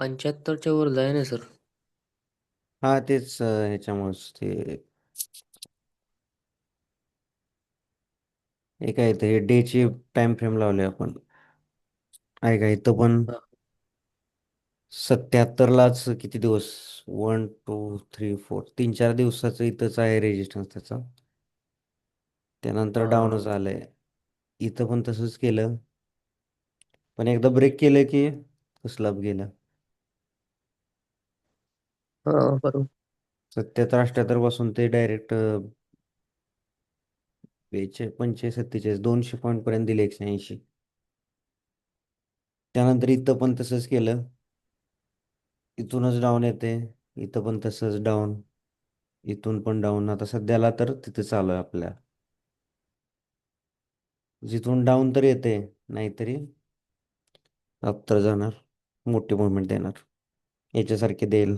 पंच्याहत्तरच्या वर जाय ना सर. हा तेच अं, ह्याच्यामुळेच ते. हे काय ते डेची टाइम फ्रेम लावले आपण. आहे का इथं पण? हा. सत्याहत्तरलाच किती दिवस? वन टू थ्री फोर तीन चार दिवसाचं इथंच आहे रेजिस्टन्स त्याचा. त्यानंतर डाऊनच हा आलंय. इथं पण तसंच केलं. पण एकदा ब्रेक केलं की स्लॅब गेलं. हो बरोबर. सत्याहत्तर अठ्याहत्तरपासून ते डायरेक्ट बेचे पंचेचाळीस सत्तेचाळीस दोनशे पॉईंट पर्यंत दिले एकशे ऐंशी. त्यानंतर इथं पण तसंच केलं. इथूनच डाऊन येते. इथं पण तसंच डाऊन इथून पण डाऊन आता सध्याला तर तिथे चालू आहे आपल्या. जिथून डाऊन तर येते नाहीतरी अप तर जाणार. मोठी मुवमेंट देणार. याच्यासारखे देईल.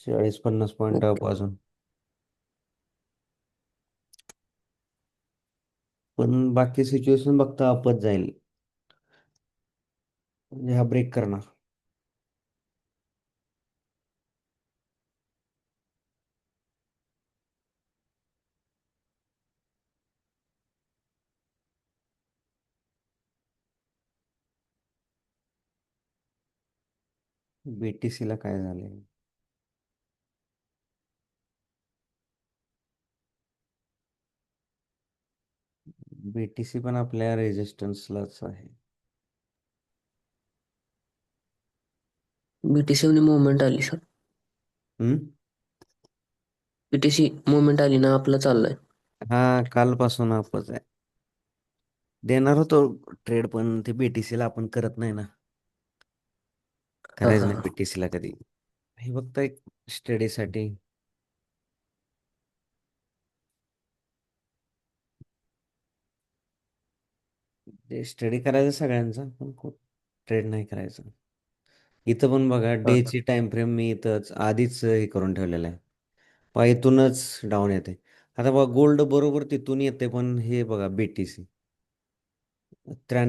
चाळीस पन्नास पॉईंट ओके. अप अजून. पण बाकी सिच्युएशन बघता अपच जाईल. म्हणजे हा ब्रेक करणार. बीटीसीला काय झाले बीटीसी पण आपल्या रेजिस्टन्सलाच आहे. बीटीसी मुवमेंट आली सर हम्म? बीटीसी मुवमेंट आली ना आपलं चाललंय. हा कालपासून अपच आहे. देणार होतो ट्रेड पण ते बीटीसीला आपण करत नाही ना. करायचं नाही बीटीसीला कधी. हे फक्त एक स्टडीसाठी ते स्टडी करायचं सगळ्यांचा पण खूप ट्रेड नाही करायचं. इथं पण बघा हा हा डेची टाइम फ्रेम मी इथंच आधीच हे करून ठेवलेलं आहे. पहा इथूनच डाऊन येते. आता बघा गोल्ड बरोबर तिथून येते पण हे बघा बीटीसी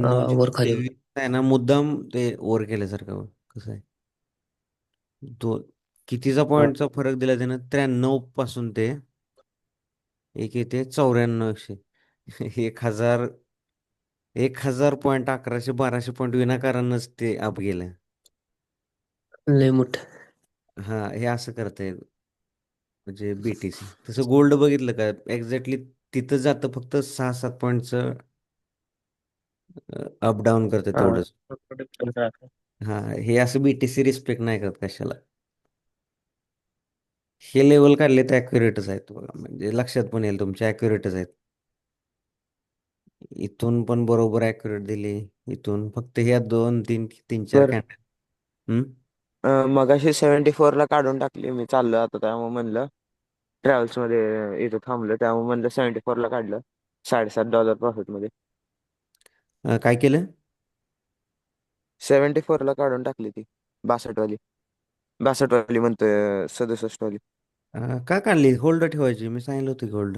हा त्र्याण्णवशे वर खाली. तेवीस आहे ना मुद्दाम ते वर केल्यासारखं कसं आहे. दोन कितीचा हा. पॉईंटचा फरक दिला त्यानं? त्र्याण्णवपासून ते एक येते चौऱ्याण्णव एकशे. एक हजार एक हजार पॉईंट अकराशे बाराशे पॉईंट विनाकारणच ते अप गेलं. लय मोठ. हा हे असं करता येईल म्हणजे बीटीसी तसं गोल्ड बघितलं का? एक्झॅक्टली तिथं जातं फक्त सहा सात पॉईंटचं अप डाऊन करतं तेवढंच. हा हे असं बीटीसी रिस्पेक्ट नाही करत कशाला. हे लेवल काढले तर ॲक्युरेटच आहेत बघा. म्हणजे लक्षात पण येईल तुमच्या ॲक्युरेटच आहेत. इथून पण बरोबर ॲक्युरेट दिली. इथून फक्त ह्या दोन तीन तीन चार तर कॅन्डल हम्म? अं, मगाशी सेव्हन्टी फोरला काढून टाकली मी चाललो आता त्यामुळे म्हणलं. ट्रॅव्हल्समध्ये इथं थांबलं त्यामुळे म्हणलं सेव्हन्टी फोरला काढलं. साडेसात डॉलर प्रॉफिटमध्ये. काय केलं? सेव्हन्टी फोरला काढून टाकली ती बासष्टवाली. बासष्टवाली म्हणतोय सदुसष्टवाली. अं, का काढली? होल्ड ठेवायची मी सांगितलं होतं की होल्ड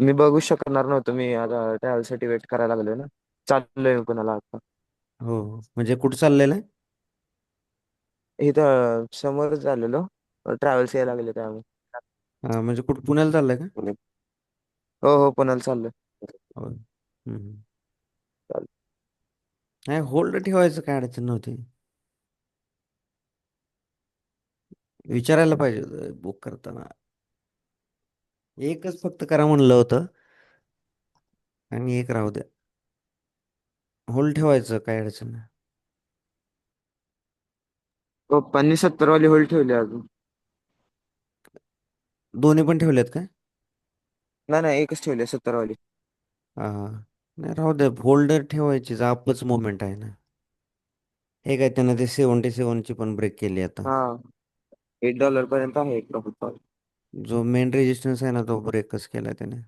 म- बघू शकणार नव्हतो. मी आता ट्रॅव्हलसाठी वेट करायला लागलोय ना. चाललोय मी कुणाला आता. हो हो. म्हणजे कुठं चाललेलं आहे? इथं समोरच झालेलो. ट्रॅव्हल्स यायला लागले त्यामुळे हां म्हणजे कुठं पुण्याला चाललंय का? हो हो. पुण्याला चाललोय. हो. हम्म. नाही होल्ड ठेवायचं काय अडचण नव्हती. विचारायला पाहिजे बुक करताना. एकच फक्त करा म्हणलं होतं. आणि एक राहू द्या. होल्ड ठेवायचं काय अडचण नाही. पप्पांनी सत्तरवाली होल्ड ठेवली अजून. दोन्ही पण ठेवलेत काय? नाही नाही एकच ठेवली सत्तरवाली. हां हां. नाही राहू द्या. होल्डर ठेवायचीच आपच मोमेंट आहे ना. हे काय त्यानं ते सेवन्टी सेवनची पण ब्रेक केली आता. हा. एट डॉलर पर्यंत आहे एक प्रॉफिट जो मेन रेजिस्टन्स आहे ना तो ब्रेकच केला त्याने.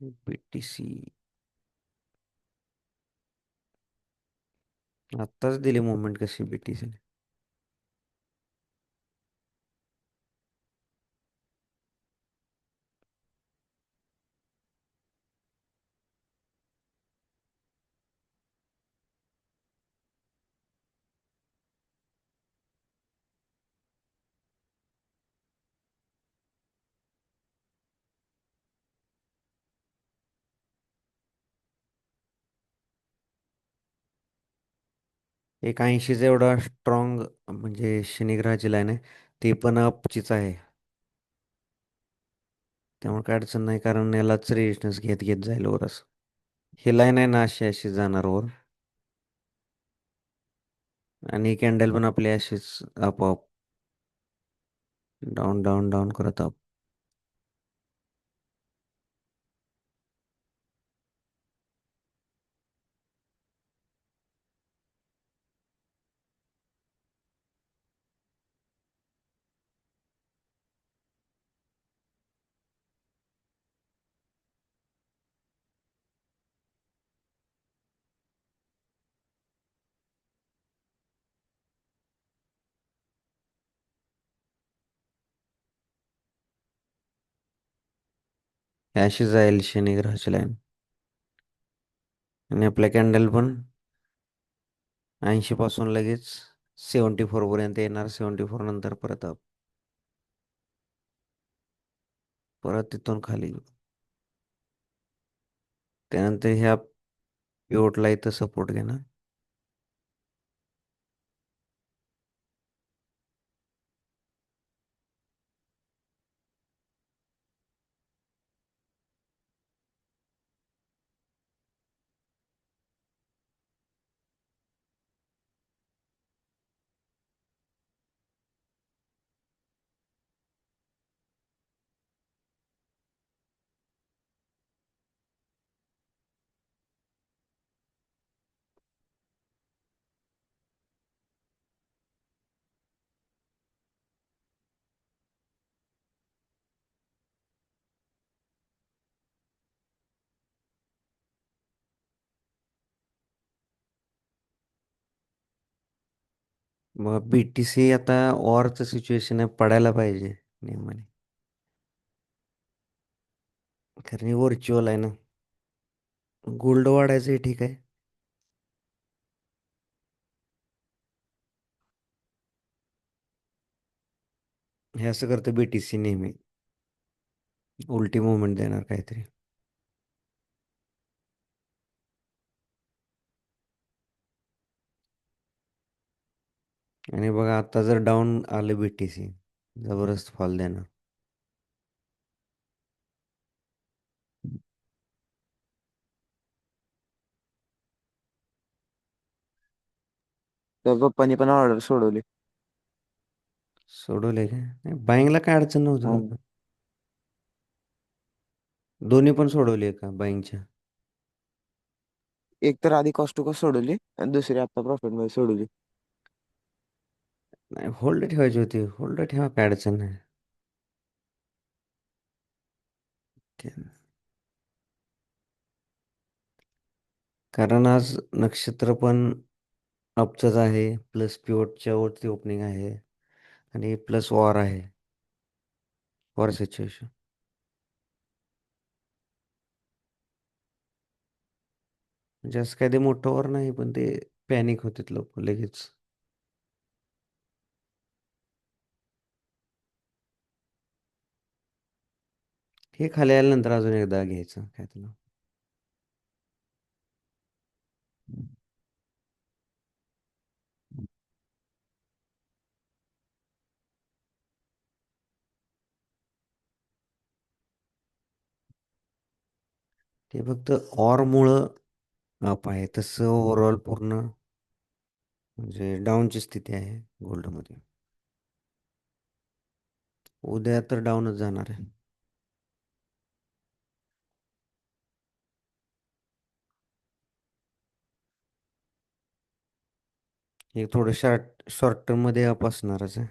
बीटीसी आत्ताच दिली मुवमेंट कशी बीटीसी एक ऐंशीचा एवढा स्ट्रॉंग म्हणजे शनिग्रहाची लाईन आहे ती पण अपचीच आहे. त्यामुळे काय अडचण नाही कारण यालाच रेजिस्टन्स घेत घेत जाईल वरच ही लाईन आहे ना अशी अशी जाणार वर. आणि कॅन्डल पण आपली अशीच आपोआप. डाऊन डाऊन डाऊन करत आप ही अशी शनी ग्रहाची लाईन. आणि आपला कॅन्डल पण ऐंशी पासून लगेच सेवन्टी फोर पर्यंत येणार सेवन्टी फोर नंतर परत आप परत तिथून खाली. त्यानंतर ह्या पिवटला इथं सपोर्ट घेणार. मग बीटीसी आता ऑरचं सिच्युएशन आहे पडायला पाहिजे नेमाने कारण हे व्हर्च्युअल आहे ना. गोल्ड वाढायचं हे ठीक आहे. हे असं करतं बीटीसी नेहमी. उलटी मुवमेंट देणार काहीतरी. आणि बघा आता जर डाऊन आलं बी टी सी जबरदस्त फॉल देणार. तर पप्पानी पण ऑर्डर सोडवली. सोडवले काय बाईंगला काय अडचण नव्हती हो. दोन्ही पण सोडवले का बाईंगच्या एक तर आधी कॉस्ट टू कॉस्ट सोडवली आणि दुसरी आता प्रॉफिटमध्ये सोडवली. नाही होल्ड ठेवायची होती. होल्ड ठेवा काय अडचण नाही ते- कारण आज नक्षत्र पण अपचंच आहे. प्लस पिवटच्या वरती ओपनिंग आहे. आणि प्लस वॉर आहे. वॉर सिच्युएशन म्हणजे असं काही ते मोठं वॉर नाही पण ते पॅनिक होते लोक लगेच. हे खाली आल्यानंतर अजून एकदा घ्यायचं काय तुला ते फक्त ऑर मुळ अप आहे. तसं ओव्हरऑल पूर्ण म्हणजे डाऊनची स्थिती आहे गोल्डमध्ये उद्या तर डाऊनच जाणार आहे. हे थोडं शॉर्ट शॉर्ट टर्ममध्ये अप असणारच आहे.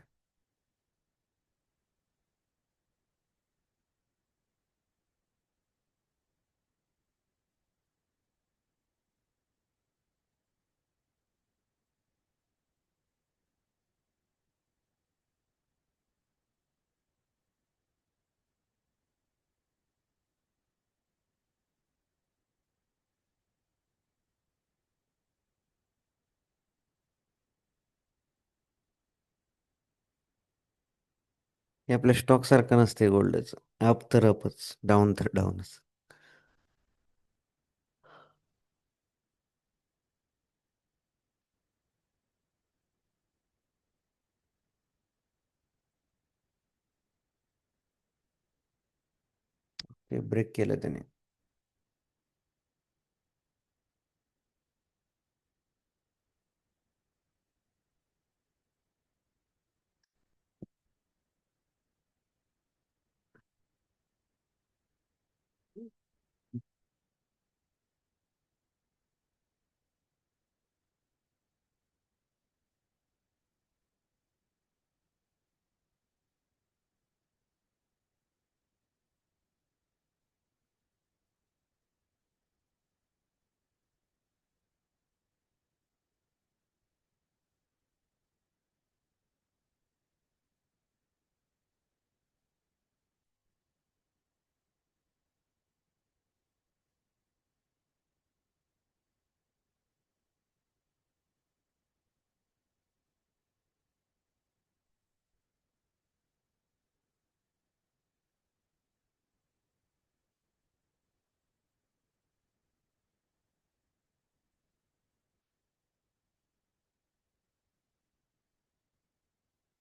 हे आपल्या स्टॉक सारखं नसते गोल्डचं अप तर अपच डाऊन तर डाऊनच ब्रेक केलं त्याने.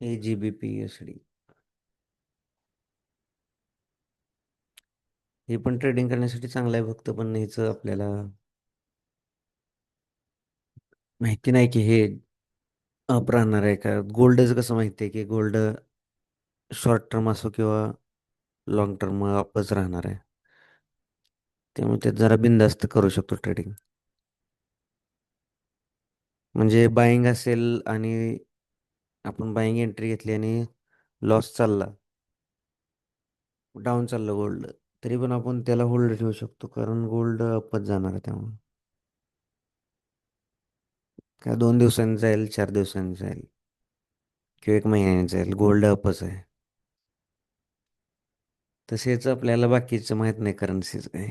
A G B P S D. हे पण ट्रेडिंग करण्यासाठी चांगलं आहे फक्त पण ह्याचं आपल्याला माहिती नाही की हे अप राहणार आहे का? गोल्डच कसं माहिती आहे की गोल्ड शॉर्ट टर्म असो किंवा लॉंग टर्म अपच राहणार आहे. त्यामुळे ते जरा बिंदास्त करू शकतो ट्रेडिंग म्हणजे बाईंग असेल आणि आपण बाईंग एंट्री घेतली आणि लॉस चालला. डाऊन चाललं गोल्ड तरी पण आपण त्याला होल्ड ठेवू शकतो कारण गोल्ड अपच जाणार आहे त्यामुळे. काय दोन दिवसांनी जाईल चार दिवसांनी जाईल किंवा एक महिन्याने जाईल गोल्ड अपच आहे. तसेच आपल्याला बाकीचं माहीत नाही करन्सीच काय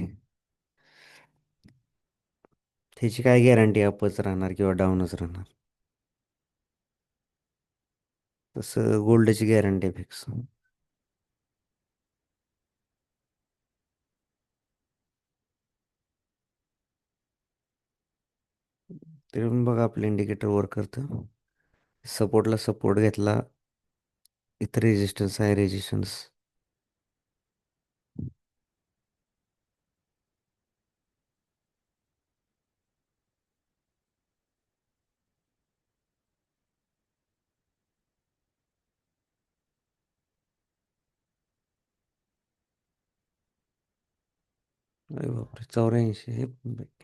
त्याची काय गॅरंटी अपच राहणार किंवा डाऊनच राहणार? तसं गोल्डची गॅरंटी फिक्स. तरी पण बघा आपलं इंडिकेटर वर्क करतं. सपोर्टला सपोर्ट घेतला. इथं रेजिस्टन्स आहे रेजिस्टन्स अरे बापरे चौऱ्याऐंशी हे पण break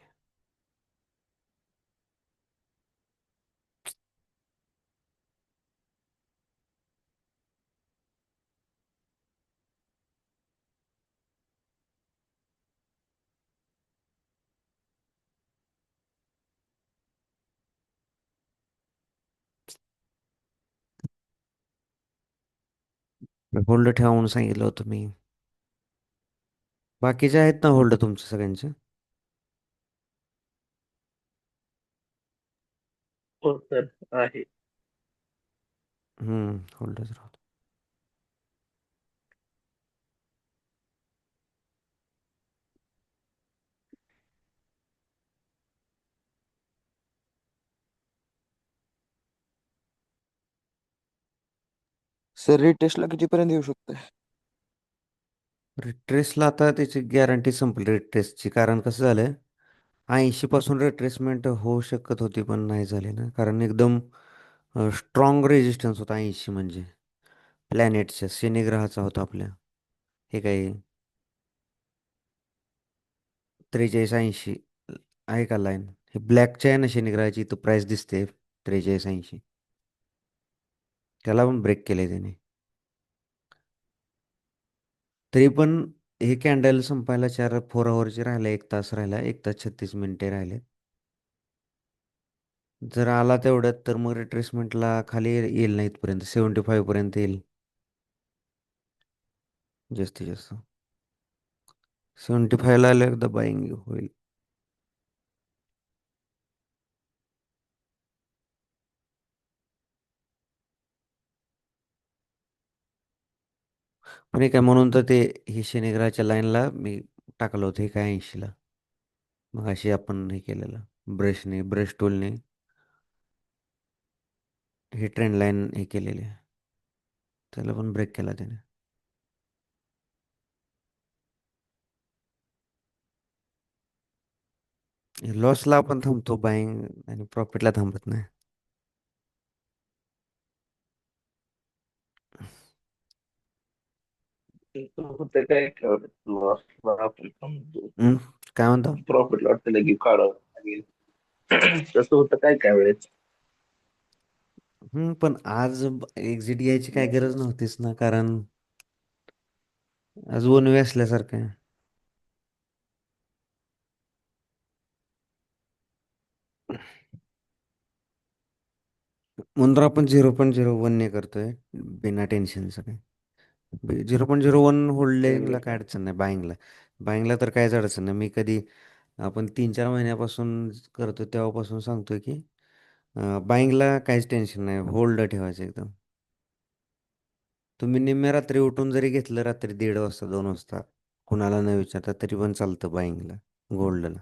आहे. होल्ड ठेवा म्हणून सांगितलं होतं मी बाकीचे आहेत ना होल्ड तुमचे सगळ्यांचे हो सर आहे. हम्म होल्डच राहतो सर रिटेस्टला कितीपर्यंत येऊ शकतोय? रिट्रेसला आता त्याची गॅरंटी संपली रिट्रेसची कारण कसं झालं ऐंशी पासून रिट्रेसमेंट होऊ शकत होती पण नाही झाली ना. कारण एकदम स्ट्रॉंग रेजिस्टन्स होता ऐंशी म्हणजे. प्लॅनेटच्या शनिग्रहाचा होता आपल्या. हे काही त्रेचाळीस ऐंशी. आहे का लाईन हे ब्लॅकच्या आहे ना शनिग्रहाची तो प्राईस दिसते. त्रेचाळीस ऐंशी. त्याला पण ब्रेक केले त्याने. तरी पण हे कॅन्डल संपायला चार फोर आवरचे राहिले एक तास राहिला एक तास छत्तीस मिनिटे राहिले. जर आला तेवढ्यात तर मग रिट्रेसमेंटला खाली येईल नाही इथपर्यंत सेवन्टी फाईव्ह पर्यंत येईल. जास्तीत जास्त. सेवन्टी फाईव्हला आलं एकदा बाईंग होईल. पण हे काय म्हणून तर ते हे शनिग्रहाच्या लाईनला मी टाकलं होतं हे काय ऐंशीला. मग अशी आपण हे केलेलं ब्रशने ब्रश टूलने. ही ट्रेंड लाईन हे केलेली आहे. त्याला पण ब्रेक केला त्याने. लॉसला आपण थांबतो बाईंग आणि प्रॉफिटला थांबत नाही. होतं काय हम्म, काय म्हणतो? प्रॉफिट वाटतं लगे काढावं लागेल तसं होतं काय काय वेळेस? हम्म, पण आज एक्झिट घ्यायची काय गरज नव्हतीच ना कारण आज वन वे असल्यासारखं आहे. म्हणून तर आपण झिरो पॉईंट झिरो वनने करतोय बिना टेन्शनचं काय झिरो पॉईंट झिरो वन होल्डिंगला काय अडचण नाही बाईंगला. बाईंगला तर काहीच अडचण नाही. मी कधी आपण तीन चार महिन्यापासून करतो तेव्हापासून सांगतोय की बाईंगला काहीच टेन्शन नाही. होल्ड ठेवायचं एकदम. तुम्ही निम्म्या रात्री उठून जरी घेतलं रात्री दीड वाजता दोन वाजता कुणाला न विचारता तरी पण चालतं बाईंगला गोल्डला.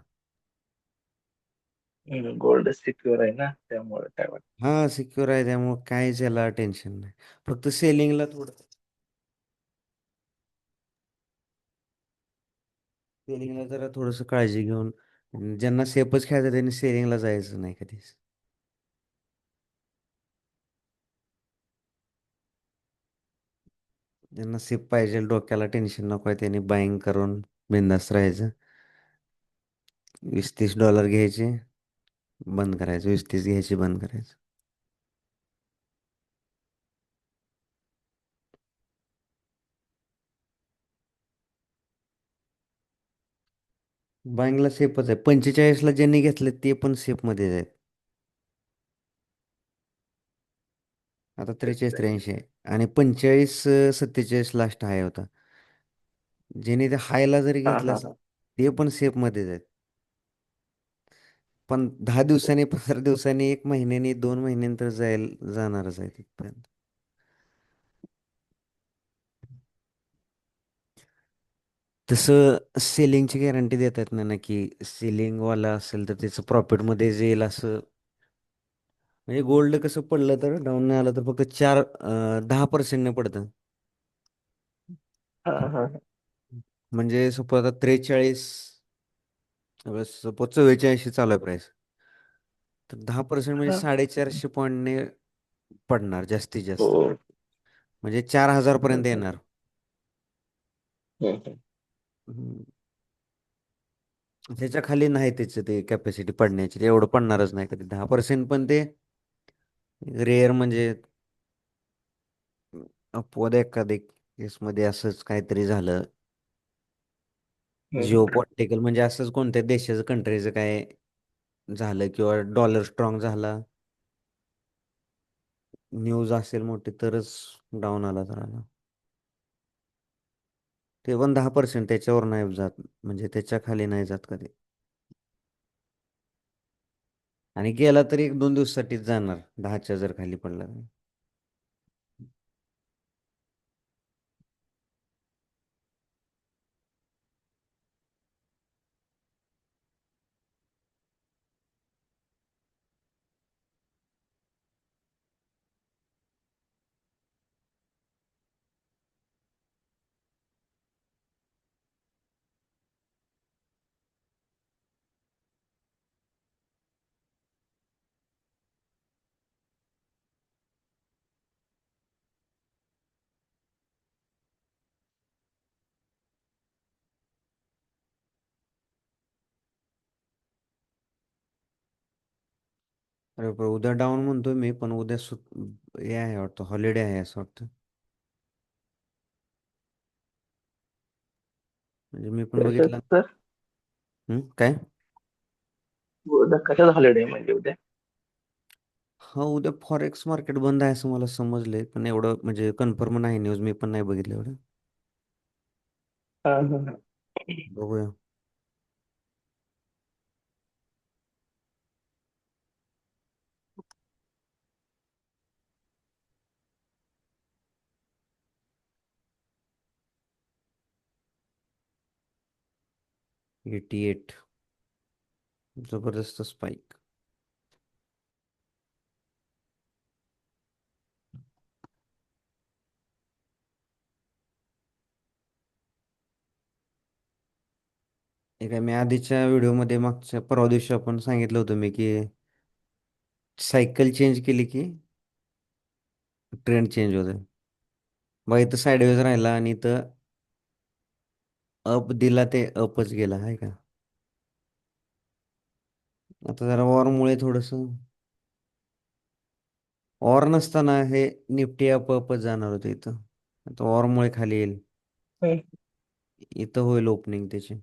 गोल्ड सिक्युअर आहे ना त्यामुळे काय वाटत? हा सिक्युअर आहे त्यामुळे काहीच याला टेन्शन नाही. फक्त सेलिंगला थोडं सेलिंगला जरा थोडंसं काळजी घेऊन ज्यांना सेफच खेळायचं त्यांनी सेलिंगला जायचं नाही कधीच. ज्यांना सेफ पाहिजे डोक्याला टेन्शन नको आहे त्यांनी बाईंग करून बिंदास राहायचं. वीस तीस डॉलर घ्यायचे बंद करायचं. वीस तीस घ्यायचे बंद करायचं. बाईंगला सेफच आहे. पंचेचाळीसला ज्यांनी घेतले ते पण सेफमध्येच आहेत. आता त्रेचाळीस त्र्याऐंशी आहे. आणि पंचेचाळीस सत्तेचाळीस लास्ट हाय होता. ज्यांनी ते हायला जरी हा, घेतला ते पण सेफमध्येच आहेत. पण दहा दिवसांनी पंधरा दिवसांनी एक महिन्यानी दोन महिन्यानंतर जाईल जाणारच आहे तिथपर्यंत तसं सेलिंगची गॅरंटी देता येत नाही ना की सेलिंगवाला असेल तर त्याचं प्रॉफिटमध्ये येईल असं. म्हणजे गोल्ड कसं पडलं तर डाऊन नाही आलं तर फक्त चार अं, दहा पर्सेंटने पडतं. हा हा म्हणजे सपोज आता त्रेचाळीस सपोज चव्वेचाळीसशे चालू आहे प्राईस तर दहा पर्सेंट म्हणजे हा. साडेचारशे पॉईंटने पडणार जास्तीत हो. जास्त म्हणजे चार हजार पर्यंत येणार. हम्म, हम्म. हम्म. त्याच्याखाली नाही त्याचं ते कॅपॅसिटी पडण्याची ते एवढं पडणारच नाही कधी दहा पर्सेंट पण ते रेअर म्हणजे अपवाद एखादे केसमध्ये असंच काहीतरी झालं जिओ. पॉलिटिकल म्हणजे असंच कोणत्या देशाचं कंट्रीचं काय झालं किंवा डॉलर स्ट्रॉंग झाला न्यूज असेल मोठी तरच डाऊन आला तर सेवन ते पण दहा पर्सेंट त्याच्यावर नाही जात म्हणजे त्याच्याखाली नाही जात कधी आणि गेला तरी एक दोन दिवसासाठीच जाणार दहाच्या जर खाली पडला तर. अरे पण उद्या डाऊन म्हणतोय मी पण उद्या सुट हे आहे वाटतं हॉलिडे आहे असं वाटतं म्हणजे मी पण कशाचं बघितलं तर हं, काय उद्या कशाचं हॉलिडे म्हणजे उद्या हा उद्या फॉरेक्स मार्केट बंद आहे असं मला समजलंय पण एवढं म्हणजे कन्फर्म नाही न्यूज़ मी पण नाही बघितलं एवढं हा हा हा. बघूया। एटी एट जबरदस्त स्पाइक एका मी आधीच्या व्हिडिओमध्ये मागच्या परवा दिवशी आपण सांगितलं होतं मी की सायकल चेंज केली की ट्रेंड चेंज होते. बघा इथं साईडवेज राहिला आणि इथं अप दिला ते अपच गेला आहे का? आता जरा वॉरमुळे थोडंसं. वॉर नसताना हे निफ्टी अप अपच जाणार होते इथं. आता वॉरमुळे खाली येईल. इथं होईल ओपनिंग त्याची.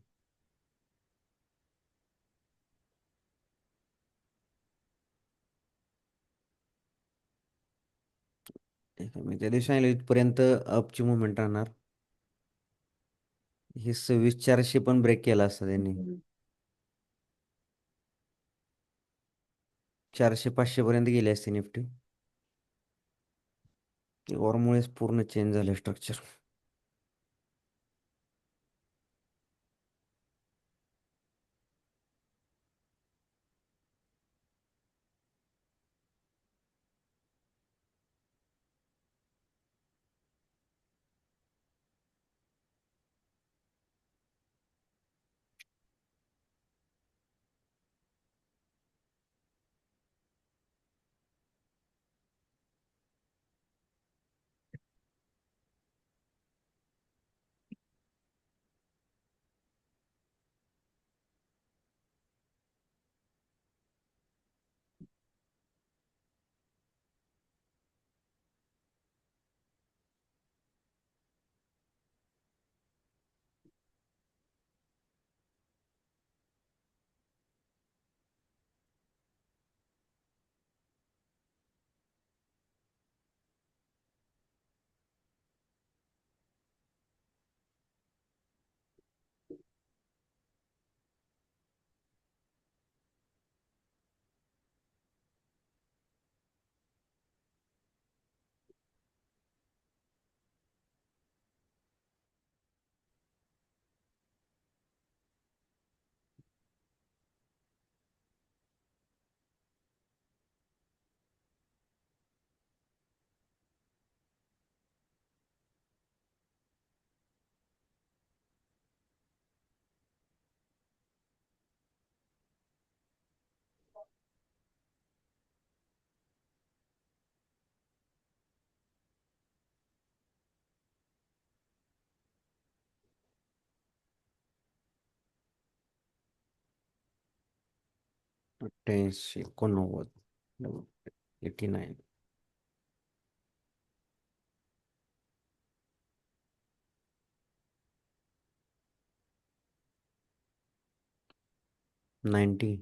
मी त्या दिवशी सांगितलं इथपर्यंत अपची मुवमेंट राहणार. हे सव्वीस चारशे पण ब्रेक केला असता त्यांनी. चारशे पाचशे पर्यंत गेली असते निफ्टी. वॉरमुळेच पूर्ण चेंज झालं स्ट्रक्चर अठ्ठ्याऐंशी एकोणनव्वद एटी नाईन नाईन्टी